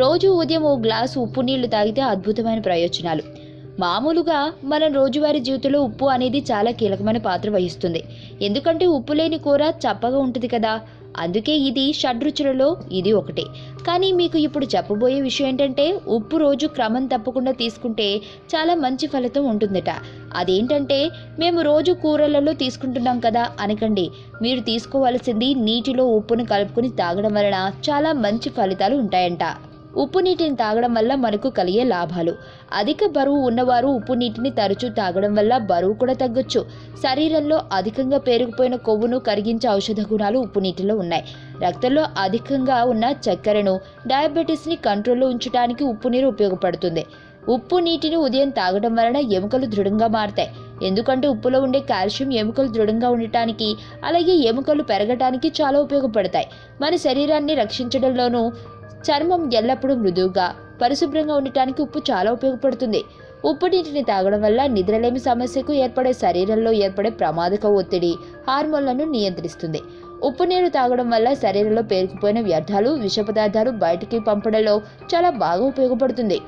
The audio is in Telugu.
రోజు ఉదయం ఓ గ్లాసు ఉప్పు నీళ్ళు తాగితే అద్భుతమైన ప్రయోజనాలు. మామూలుగా మనం రోజువారీ జీవితంలో ఉప్పు అనేది చాలా కీలకమైన పాత్ర వహిస్తుంది. ఎందుకంటే ఉప్పు లేని కూర చప్పగా ఉంటుంది కదా. అందుకే ఇది షడ్రుచులలో ఇది ఒకటి. కానీ మీకు ఇప్పుడు చెప్పబోయే విషయం ఏంటంటే ఉప్పు రోజు క్రమం తప్పకుండా తీసుకుంటే చాలా మంచి ఫలితం ఉంటుందట. అదేంటంటే మేము రోజు కూరలలో తీసుకుంటున్నాం కదా అనకండి. మీరు తీసుకోవాల్సింది నీటిలో ఉప్పును కలుపుకొని తాగడం వలన చాలా మంచి ఫలితాలు ఉంటాయంట. ఉప్పు నీటిని తాగడం వల్ల మనకు కలిగే లాభాలు. అధిక బరువు ఉన్నవారు ఉప్పు నీటిని తరచూ తాగడం వల్ల బరువు కూడా తగ్గొచ్చు. శరీరంలో అధికంగా పేరుకుపోయిన కొవ్వును కరిగించే ఔషధ గుణాలు ఉప్పు నీటిలో ఉన్నాయి. రక్తంలో అధికంగా ఉన్న చక్కెరను డయాబెటీస్ని కంట్రోల్లో ఉంచడానికి ఉప్పు నీరు ఉపయోగపడుతుంది. ఉప్పు నీటిని ఉదయం తాగడం వలన ఎముకలు దృఢంగా మారుతాయి. ఎందుకంటే ఉప్పులో ఉండే కాల్షియం ఎముకలు దృఢంగా ఉండటానికి అలాగే ఎముకలు పెరగటానికి చాలా ఉపయోగపడతాయి. మన శరీరాన్ని రక్షించడంలోనూ చర్మం ఎల్లప్పుడూ మృదువుగా పరిశుభ్రంగా ఉండటానికి ఉప్పు చాలా ఉపయోగపడుతుంది. ఉప్పు నీటిని తాగడం వల్ల నిద్రలేమి సమస్యకు ఏర్పడే శరీరంలో ఏర్పడే ప్రమాదక ఒత్తిడి హార్మోన్లను నియంత్రిస్తుంది. ఉప్పు నీరు తాగడం వల్ల శరీరంలో పేరుకుపోయిన వ్యర్థాలు విష పదార్థాలు బయటికి పంపడంలో చాలా బాగా ఉపయోగపడుతుంది.